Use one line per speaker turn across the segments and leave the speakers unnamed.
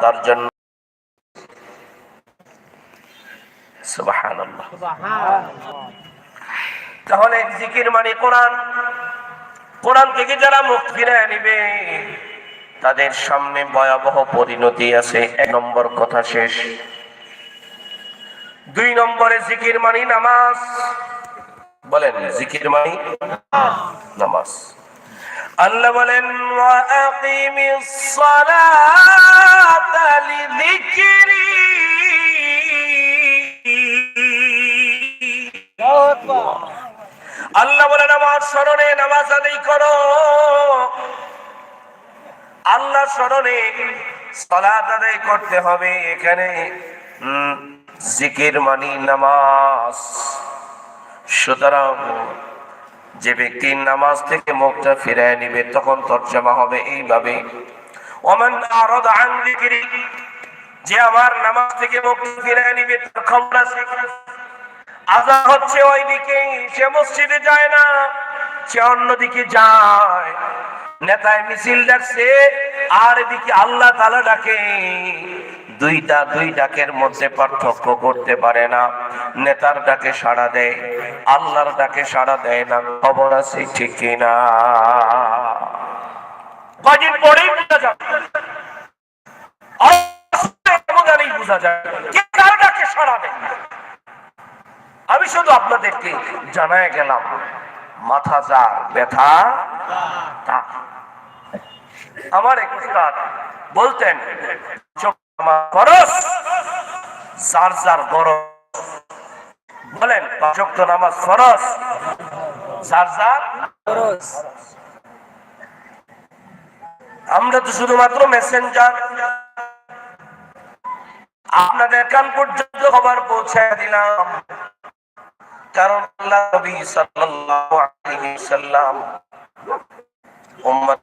তার জন্য তাহলে জিকির মানে কোরআন। কোরআন থেকে যারা মুখ ফিরে নিবে? তাদের সামনে ভয়াবহ পরিণতি আছে। এক নম্বর কথা শেষ। দুই নম্বরে জিকির মানি নামাজ। বলেন, জিকির মানি নামাজ। আল্লাহ বলেন আল্লাহ বলেন, আমার স্মরণে নামাজ আদায় করো। আল্লাহ স্মরণে সালাত আদায় করতে হবে এখানে। জিকির মানি নামাজ। সুতরাং যে ব্যক্তি নামাজ থেকে মুখটা ফিরায় নিবে, তখন তর্জমা হবে। এইভাবে যে আমার নামাজ থেকে মুখটা ফিরায় নিবে তার খবর হচ্ছে ওইদিকে সে মসজিদে যায় না, সে অন্যদিকে যায়। নেতায় মিছিল ডাকছে, আর এদিকে আল্লাহ তালা ডাকে। দুইটা, দুই ডাকের মধ্যে পার্থক্য করতে পারে না। নেতার ডাকে সাড়া দেয়, আল্লাহর ডাকে সাড়া দেয় না, খবর আছে ঠিক কিনা? পরেই বোঝা যাবে। আমি শুধু আপনাদেরকে জানায় গেলাম, মাথা যার ব্যথা। আমার এক বলতেন খরচ, যার যার গরজ। বলেন নামাজ খরচ, যার যার আমরা তো শুধুমাত্র মেসেঞ্জার আপনাদের কান পর্যন্ত খবর পৌঁছায় দিলাম। কারণ আল্লাহ নবী সাল্লাল্লাহু আলাইহি সাল্লাম উম্মত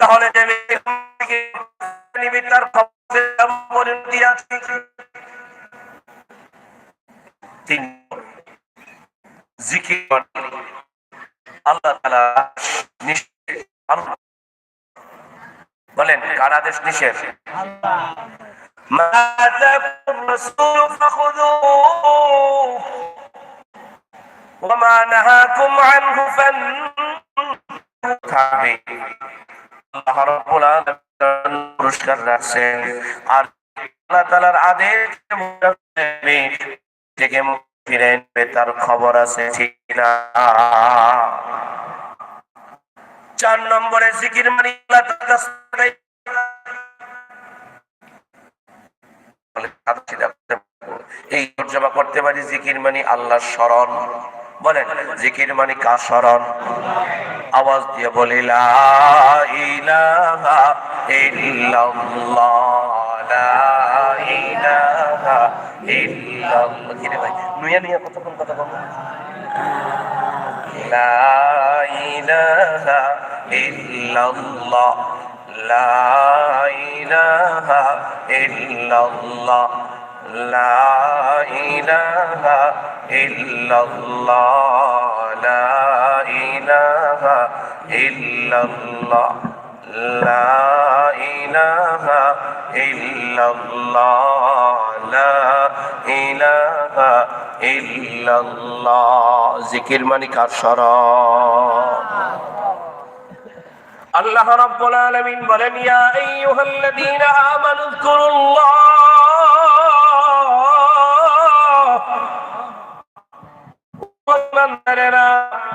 তাহলে পরিণতি আছে তিন জিকির আল্লাহ তাআলা নিষেধ আল্লাহ বলেন কার আদেশ নিষেধ মা আতাকুর রাসূল ফাখুযুহু ওয়া মা নাহাকুম আনহু ফান্তাহু আল্লাহ রাব্বুল আলামিন পুরস্কার রাখছেন আর আল্লাহ তাআলার আদেশ থেকে ফিরে নেবে, তার খবর আছে চার নম্বরে জিকির মানি এই করতে পারি, জিকির মানি আল্লাহ স্মরণ। বলেন, জিকির মানি কার স্মরণ? আওয়াজ দিয়ে বলিলা ইলাহা ইল্লাল্লাহ। ধীরে ভাই নুয়া নুয়া কতক্ষণ কথা বলব? লা ইলাহা ইল্লাল্লাহ। লা ইলাহা ইল্লাল্লাহ। লা ইলাহা লা إله إلا الله لا إله إلا الله لا إله إلا الله জিকির মানে কার শরণ আল্লাহ রাব্বুল আলামিন বলেন ইয়া আইয়ুহাল্লাযীনা আমানু যিকুরুল্লাহ আল্লাহর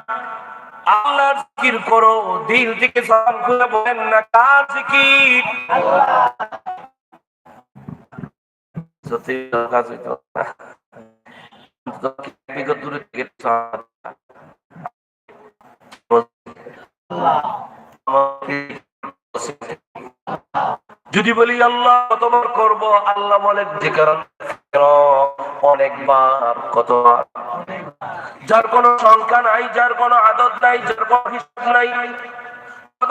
জিকির করো, দিল থেকে খুলে বলেন না সত্যি কাজ হইতো। দূরে থেকে যদি বলি, আল্লাহ, কতবার করব? আল্লাহ বলে, যে কারণ অনেকবার, কতবার? যার কোনো সংখ্যা নাই যার কোনো আদত নাই যার কোনো হিসাব নাই